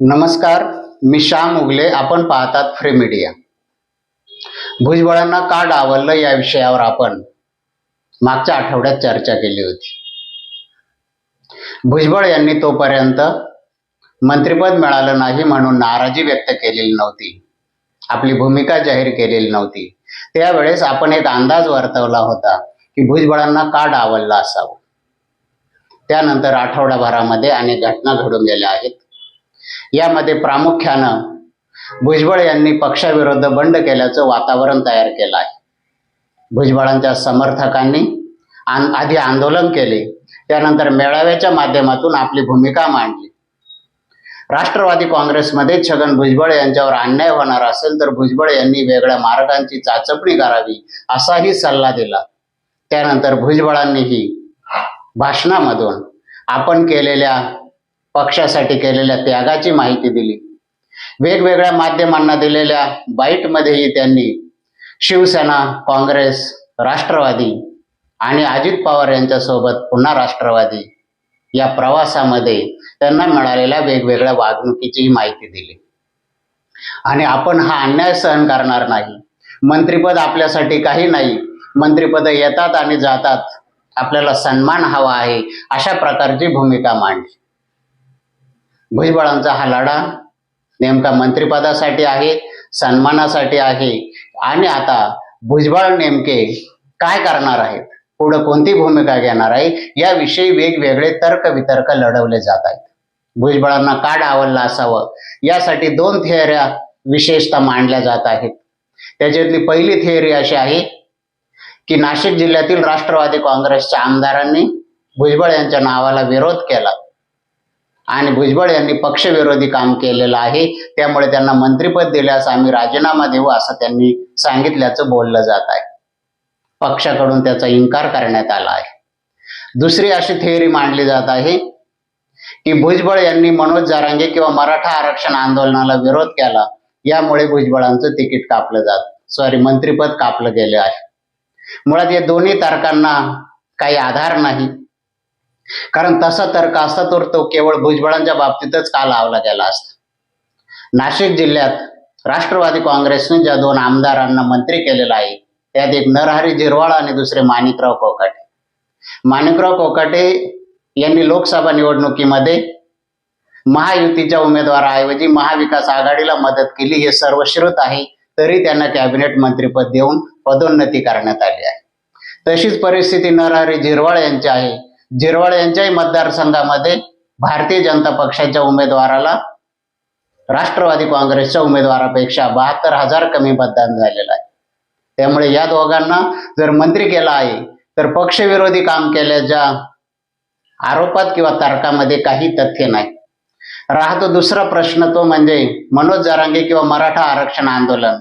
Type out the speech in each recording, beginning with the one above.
नमस्कार मी श्याम उगले आपण पाहतात फ्री मीडिया भुजबळांना का डावललं या विषयावर आपण मागच्या आठवड्यात चर्चा केली होती. भुजबळ यांनी तोपर्यंत मंत्रिपद मिळालं नाही म्हणून नाराजी व्यक्त केलेली नव्हती. आपली भूमिका जाहीर केलेली नव्हती. त्यावेळेस आपण एक अंदाज वर्तवला होता की भुजबळांना का डावललं असावं. त्यानंतर आठवड्याभरामध्ये अनेक घटना घडून गेल्या आहेत. यामध्ये प्रामुख्यानं भुजबळ यांनी पक्षाविरुद्ध बंड केल्याचं वातावरण तयार केलं आहे. भुजबळांच्या समर्थकांनी आधी आंदोलन केले त्यानंतर मेळाव्याच्या माध्यमातून आपली भूमिका मांडली. राष्ट्रवादी काँग्रेसमध्ये छगन भुजबळ यांच्यावर अन्याय होणार असेल तर भुजबळ यांनी वेगळ्या मार्गांची चाचपणी करावी असाही सल्ला दिला. त्यानंतर भुजबळांनीही भाषणामधून आपण केलेल्या पक्षासाठी केलेल्या त्यागाची माहिती दिली. वेगवेगळ्या माध्यमांना दिलेल्या बाईटमध्येही त्यांनी शिवसेना काँग्रेस राष्ट्रवादी आणि अजित पवार यांच्यासोबत पुन्हा राष्ट्रवादी या प्रवासामध्ये त्यांना मिळालेल्या वेगवेगळ्या वागणुकीची माहिती दिली. आणि आपण हा अन्याय सहन करणार नाही. मंत्रिपद आपल्यासाठी काही नाही. मंत्रिपद येतात आणि जातात. आपल्याला सन्मान हवा आहे. अशा प्रकारची भूमिका मांडली. भुजबळांचा हा लढा नेमका मंत्रिपदासाठी आहे सन्मानासाठी आहे. आणि आता भुजबळ नेमके काय करणार आहेत? पुढे कोणती भूमिका घेणार आहे याविषयी वेगवेगळे तर्क वितर्क लढवले जात आहेत. भुजबळांना का डावललं असावं? यासाठी दोन थेअऱ्या विशेषतः मांडल्या जात आहेत. त्याच्यातली पहिली थेअरी अशी आहे की नाशिक जिल्ह्यातील राष्ट्रवादी काँग्रेसच्या आमदारांनी भुजबळ यांच्या नावाला विरोध केला. आणि भुजबळ यांनी पक्षविरोधी काम केलेलं आहे. त्यामुळे त्यांना मंत्रिपद दिल्यास आम्ही राजीनामा देऊ असं त्यांनी सांगितल्याचं बोललं जात आहे. पक्षाकडून त्याचा इन्कार करण्यात आला आहे. दुसरी अशी थेअरी मांडली जात आहे की भुजबळ यांनी मनोज जारांगे किंवा मराठा आरक्षण आंदोलनाला विरोध केला. यामुळे भुजबळांचं तिकीट कापलं जात. सॉरी मंत्रिपद कापलं गेलं आहे. मुळात या दोन्ही तारखांना काही आधार नाही. कारण तसा तर्क असता तर तो केवळ भुजबळांच्या बाबतीतच का लावला गेला असता? नाशिक जिल्ह्यात राष्ट्रवादी काँग्रेसने ज्या दोन आमदारांना मंत्री केलेला आहे त्यात एक नरहरी जिरवाळ आणि दुसरे माणिकराव कोकाटे. माणिकराव कोकाटे यांनी लोकसभा निवडणुकीमध्ये महायुतीच्या उमेदवाराऐवजी महाविकास आघाडीला मदत केली हे सर्व श्रुत आहे तरी त्यांना कॅबिनेट मंत्रीपद देऊन पदोन्नती करण्यात आली आहे. तशीच परिस्थिती नरहरी जिरवाळ यांची आहे. जिरवाळ यांच्याही मतदारसंघामध्ये भारतीय जनता पक्षाच्या उमेदवाराला राष्ट्रवादी काँग्रेसच्या उमेदवारापेक्षा बहात्तर हजार कमी मतदान झालेलं आहे. त्यामुळे या दोघांना जर मंत्री केला आहे तर पक्षविरोधी काम केल्याच्या आरोपात किंवा तर्कामध्ये काही तथ्य नाही. राहतो दुसरा प्रश्न तो म्हणजे मनोज जरांगे किंवा मराठा आरक्षण आंदोलन.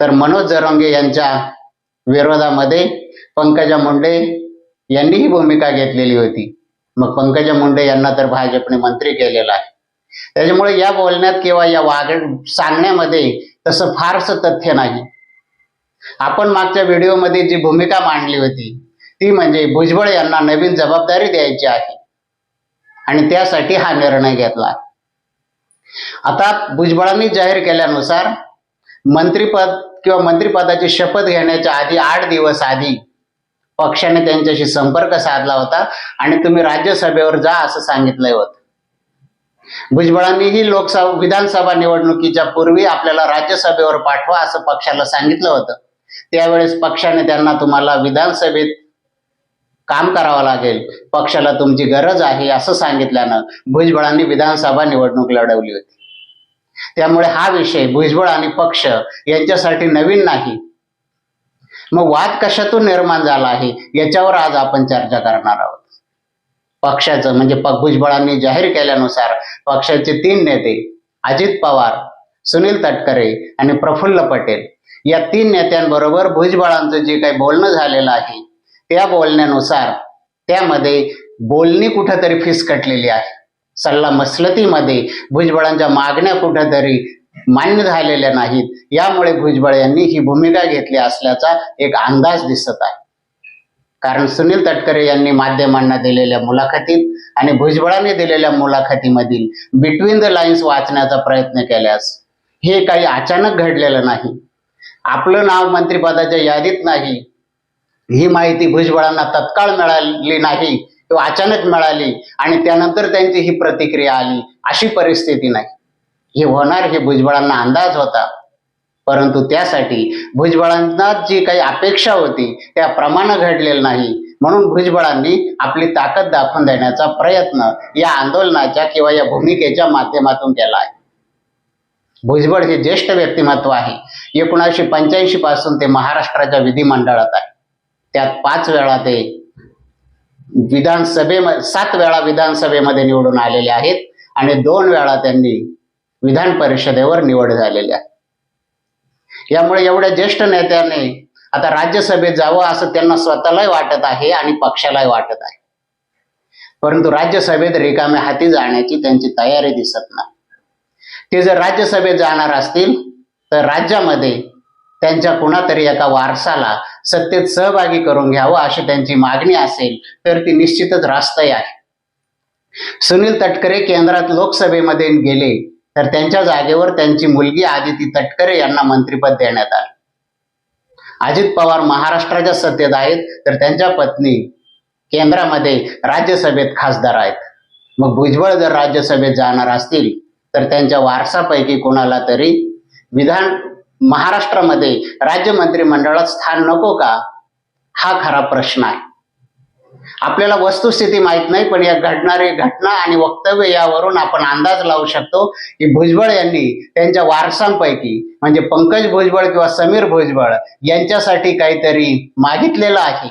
तर मनोज जरांगे यांच्या विरोधामध्ये पंकजा मुंडे यांनी ही भूमिका घेतलेली होती. मग पंकजा मुंडे यांना तर भाजपने मंत्री केलेलं आहे. त्याच्यामुळे या बोलण्यात किंवा या वाग सांगण्यामध्ये तसं फारसं तथ्य नाही. आपण मागच्या व्हिडिओमध्ये जी भूमिका मांडली होती ती म्हणजे भुजबळ यांना नवीन जबाबदारी द्यायची आहे. आणि त्यासाठी हा निर्णय घेतला. आता भुजबळांनी जाहीर केल्यानुसार मंत्रीपद किंवा मंत्रिपदाची शपथ घेण्याच्या आधी आठ दिवस आधी पक्षाने त्यांच्याशी संपर्क साधला होता आणि तुम्ही राज्यसभेवर जा असं सांगितलंय होतं. भुजबळांनीही लोकसभा विधानसभा निवडणुकीच्या पूर्वी आपल्याला राज्यसभेवर पाठवा असं पक्षाला सांगितलं होतं. त्यावेळेस पक्षाने त्यांना तुम्हाला विधानसभेत काम करावं लागेल. पक्षाला तुमची गरज आहे असं सांगितल्यानं भुजबळांनी विधानसभा निवडणूक लढवली होती. त्यामुळे हा विषय भुजबळ आणि पक्ष यांच्यासाठी नवीन नाही. मग वाद कशातून निर्माण झाला आहे? याच्यावर आज आपण चर्चा करणार आहोत. पक्षाचं म्हणजे भुजबळांनी जाहीर केल्यानुसार पक्षाचे तीन नेते अजित पवार सुनील तटकरे आणि प्रफुल्ल पटेल या तीन नेत्यांबरोबर भुजबळांचं जे काही बोलणं झालेलं आहे त्या बोलण्यानुसार त्यामध्ये बोलणी कुठंतरी फिसकटलेली आहे. सल्ला मसलतीमध्ये भुजबळांच्या मागण्या कुठंतरी मान्य झालेल्या नाहीत. यामुळे भुजबळ यांनी ही भूमिका घेतली असल्याचा एक अंदाज दिसत आहे. कारण सुनील तटकरे यांनी माध्यमांना दिलेल्या मुलाखतीत आणि भुजबळाने दिलेल्या मुलाखतीमधील बिटवीन द लाईन्स वाचण्याचा प्रयत्न केल्यास हे काही अचानक घडलेलं नाही. आपलं नाव मंत्रिपदाच्या यादीत नाही. ही माहिती भुजबळांना तत्काळ मिळाली नाही. किंवा अचानक मिळाली आणि त्यानंतर त्यांची ही प्रतिक्रिया आली अशी परिस्थिती नाही. हे होणार हे भुजबळांना अंदाज होता. परंतु त्यासाठी भुजबळांना जी काही अपेक्षा होती त्याप्रमाणे घडलेलं नाही. म्हणून भुजबळांनी आपली ताकद दाखवून देण्याचा प्रयत्न या आंदोलनाच्या किंवा या भूमिकेच्या माध्यमातून केला आहे. भुजबळ हे ज्येष्ठ व्यक्तिमत्व आहे. एकोणीसशे पंच्याऐंशी पासून ते महाराष्ट्राच्या विधिमंडळात आहे. त्यात पाच वेळा ते विधानसभेमध्ये सात वेळा विधानसभेमध्ये निवडून आलेले आहेत आणि दोन वेळा त्यांनी विधान परिषदेवर निवड झालेली आहे. यामुळे एवढ्या ज्येष्ठ नेत्याने आता राज्यसभेत जावं असं त्यांना स्वतःलाही वाटत आहे आणि पक्षालाही वाटत आहे. परंतु राज्यसभेत रिकाम्या हाती जाण्याची त्यांची तयारी दिसत नाही. ते जर राज्यसभेत जाणार असतील तर राज्यामध्ये त्यांच्या कुणातरी एका वारसाला सत्तेत सहभागी करून घ्यावं अशी त्यांची मागणी असेल तर ती निश्चितच रास्तही आहे. सुनील तटकरे केंद्रात लोकसभेमध्ये गेले तर त्यांच्या जागेवर त्यांची मुलगी आदिती तटकरे यांना मंत्रिपद देण्यात आले. अजित पवार महाराष्ट्राच्या सत्तेत आहेत तर त्यांच्या पत्नी केंद्रामध्ये राज्यसभेत खासदार आहेत. मग भुजबळ जर राज्यसभेत जाणार असतील तर त्यांच्या वारसापैकी कोणाला तरी विधान महाराष्ट्रामध्ये राज्य मंत्रिमंडळात स्थान नको का? हा खरा प्रश्न आहे. आपल्याला वस्तुस्थिती माहीत नाही पण या घडणारी घटना आणि वक्तव्य यावरून आपण अंदाज लावू शकतो की भुजबळ यांनी त्यांच्या वारसांपैकी म्हणजे पंकज भुजबळ किंवा समीर भुजबळ यांच्यासाठी काहीतरी मागितलेलं आहे.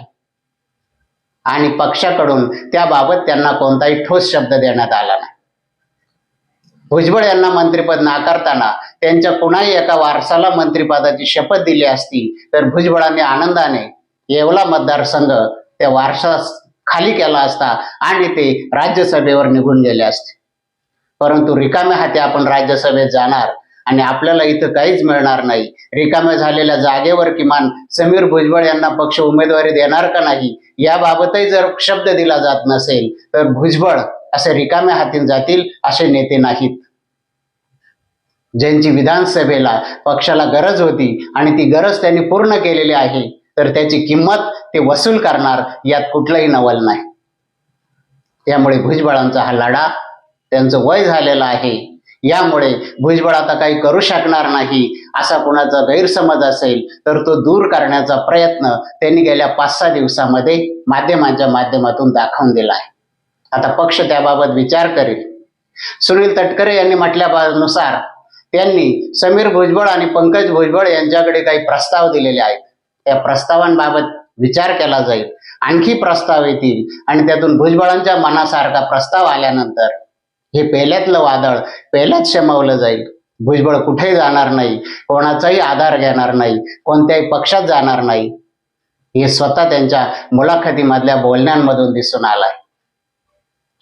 आणि पक्षाकडून त्याबाबत त्यांना कोणताही ठोस शब्द देण्यात आला नाही. भुजबळ यांना मंत्रिपद नाकारताना त्यांच्या कुणाही एका वारसाला मंत्रिपदाची शपथ दिली असती तर भुजबळांनी आनंदाने येवला मतदारसंघ त्या वारसास खाली केला असता आणि ते राज्यसभेवर निघून गेले असते. परंतु रिकाम्या हाती आपण राज्यसभेत जाणार आणि आपल्याला इथं काहीच मिळणार नाही. रिकाम्या झालेल्या जागेवर किमान समीर भुजबळ यांना पक्ष उमेदवारी देणार का नाही याबाबतही जर शब्द दिला जात नसेल तर भुजबळ असे रिकाम्या हातीन जातील असे नेते नाहीत. ज्यांची विधानसभेला पक्षाला गरज होती आणि ती गरज त्यांनी पूर्ण केलेली आहे तर त्याची किंमत ते वसूल करणार यात कुठलंही नवल नाही. त्यामुळे भुजबळांचा हा लढा त्यांचं वय झालेलं आहे. यामुळे भुजबळ आता काही करू शकणार नाही असा कोणाचा गैरसमज असेल तर तो दूर करण्याचा प्रयत्न त्यांनी गेल्या पाच सहा दिवसामध्ये माध्यमांच्या माध्यमातून दाखवून दिला आहे. आता पक्ष त्याबाबत विचार करेल. सुनील तटकरे यांनी म्हटल्यानुसार त्यांनी समीर भुजबळ आणि पंकज भुजबळ यांच्याकडे काही प्रस्ताव दिलेले आहेत. त्या प्रस्तावांबाबत विचार केला जाईल. आणखी प्रस्ताव येतील आणि त्यातून भुजबळांच्या मनासारखा प्रस्ताव आल्यानंतर हे पहिल्यातलं वादळ पहिल्याच शमवलं जाईल. भुजबळ कुठेही जाणार नाही कोणाचाही आधार घेणार नाही कोणत्याही पक्षात जाणार नाही. हे स्वतः त्यांच्या मुलाखतीमधल्या बोलण्यांमधून दिसून आलाय.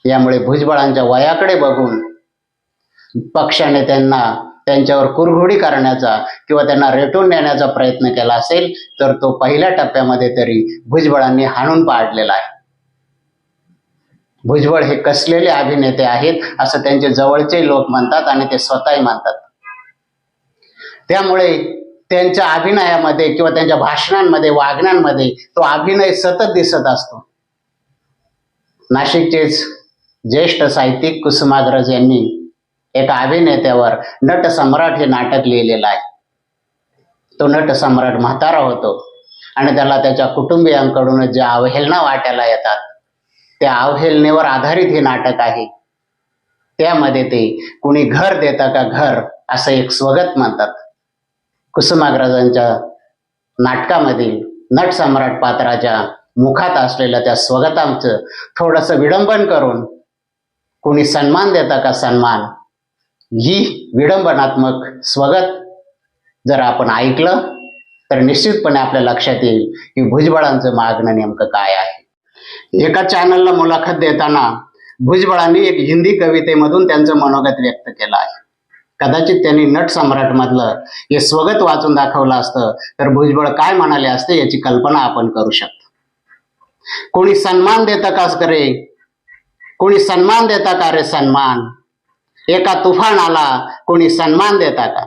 यामुळे भुजबळांच्या वयाकडे बघून पक्षाने त्यांना त्यांच्यावर कुरघोडी करण्याचा किंवा त्यांना रेटून नेण्याचा प्रयत्न केला असेल तर तो पहिल्या टप्प्यामध्ये तरी भुजबळांनी हाणून पाडलेला आहे. भुजबळ हे कसलेले अभिनेते आहेत असं त्यांचे जवळचे लोक म्हणतात आणि ते स्वतःही म्हणतात. त्यामुळे त्यांच्या अभिनयामध्ये किंवा त्यांच्या भाषणांमध्ये वागण्यांमध्ये तो अभिनय सतत दिसत असतो. नाशिकचेच ज्येष्ठ साहित्यिक कुसुमाग्रज यांनी एका अभिनेत्यावर नट सम्राट हे नाटक लिहिलेलं आहे. तो नट सम्राट म्हातारा होतो आणि त्याला त्याच्या कुटुंबियांकडून ज्या अवहेलना वाट्याला येतात त्या अवहेलनेवर आधारित हे नाटक आहे. त्यामध्ये ते कुणी घर देता का घर असं एक स्वगत म्हणतात. कुसुमाग्रजांच्या नाटकामधील नट सम्राट पात्राच्या मुखात असलेल्या त्या स्वगतांचं थोडंसं विडंबन करून कुणी सन्मान देता का सन्मान ही विडंबनात्मक स्वगत जर आपण ऐकलं तर निश्चितपणे आपल्या लक्षात येईल की भुजबळांचं मागणं नेमकं काय आहे. एका चॅनलला मुलाखत देताना भुजबळांनी एक हिंदी कवितेमधून त्यांचं मनोगत व्यक्त केलं आहे. कदाचित त्यांनी नट सम्राट मधलं हे स्वगत वाचून दाखवलं असतं तर भुजबळ काय म्हणाले असते याची कल्पना आपण करू शकतो. कोणी सन्मान देता कास करे कोणी सन्मान देता का रे सन्मान? एका तुफानाला कोणी सन्मान देता का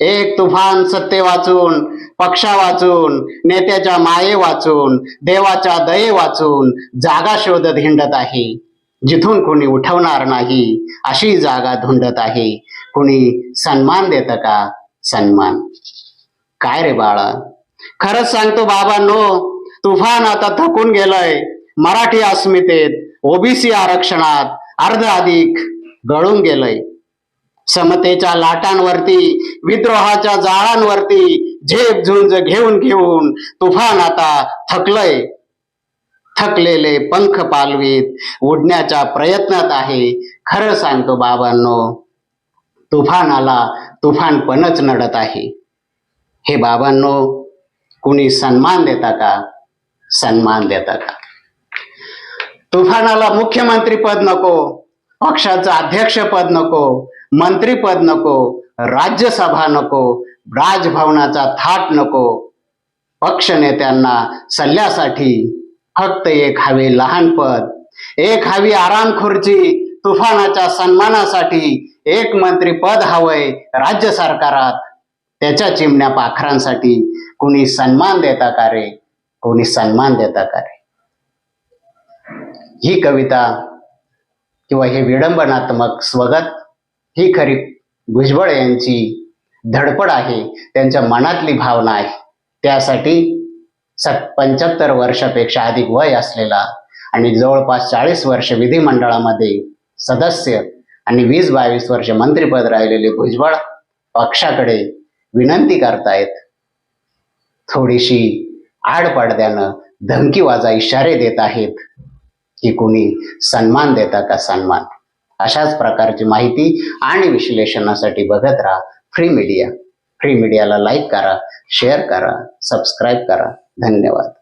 एक तुफान सत्य वाचून पक्षा वाचून नेत्याच्या माये वाचून देवाच्या दये वाचून जागा शोधत हिंडत आहे. जिथून कोणी उठवणार नाही अशी जागा धुंडत आहे. कोणी सन्मान देत का? सन्मान. काय रे बाळा? खरंच सांगतो बाबांनो तुफान आता थकून गेलंय. मराठी अस्मितेत ओबीसी आरक्षणात अर्ध अधिक गळून गेलंय. समतेच्या लाटांवरती विद्रोहाच्या जाळांवरती झेप झुंज घेऊन घेऊन तुफान आता थकलंय. थकलेले पंख पालवीत उडण्याच्या प्रयत्नात आहे. खरं सांगतो बाबांनो तुफानाला तुफानपणच तुफान पणच नडत आहे. हे बाबांनो कुणी सन्मान देता का? सन्मान देता का? तुफानाला मुख्यमंत्री पद नको. पक्षाचं अध्यक्षपद नको मंत्रीपद नको राज्यसभा नको राजभवनाचा थाट नको. पक्ष नेत्यांना सल्ल्यासाठी फक्त एक हवे लहान पद एक हवी आराम खुर्ची तुफानाच्या सन्मानासाठी एक मंत्री पद हवंय राज्य सरकारात. त्याच्या चिमण्या पाखरांसाठी कोणी सन्मान देता का रे? कोणी सन्मान देता का रे? ही कविता किंवा हे विडंबनात्मक स्वगत ही खरी भुजबळ यांची धडपड आहे त्यांच्या मनातली भावना आहे. त्यासाठी सत पंच्याहत्तर वर्षापेक्षा अधिक वय असलेला आणि जवळपास चाळीस वर्ष विधिमंडळामध्ये सदस्य आणि वीस बावीस वर्ष मंत्रिपद राहिलेले भुजबळ पक्षाकडे विनंती करतायत. थोडीशी आडपडद्यानं धमकीवाजा इशारे देत आहेत. की कोणी सन्मान देता का सन्मान? अशाच प्रकारची माहिती आणि विश्लेषणासाठी बघत राहा. फ्री मीडिया फ्री मीडियाला लाईक करा शेअर करा सबस्क्राईब करा. धन्यवाद.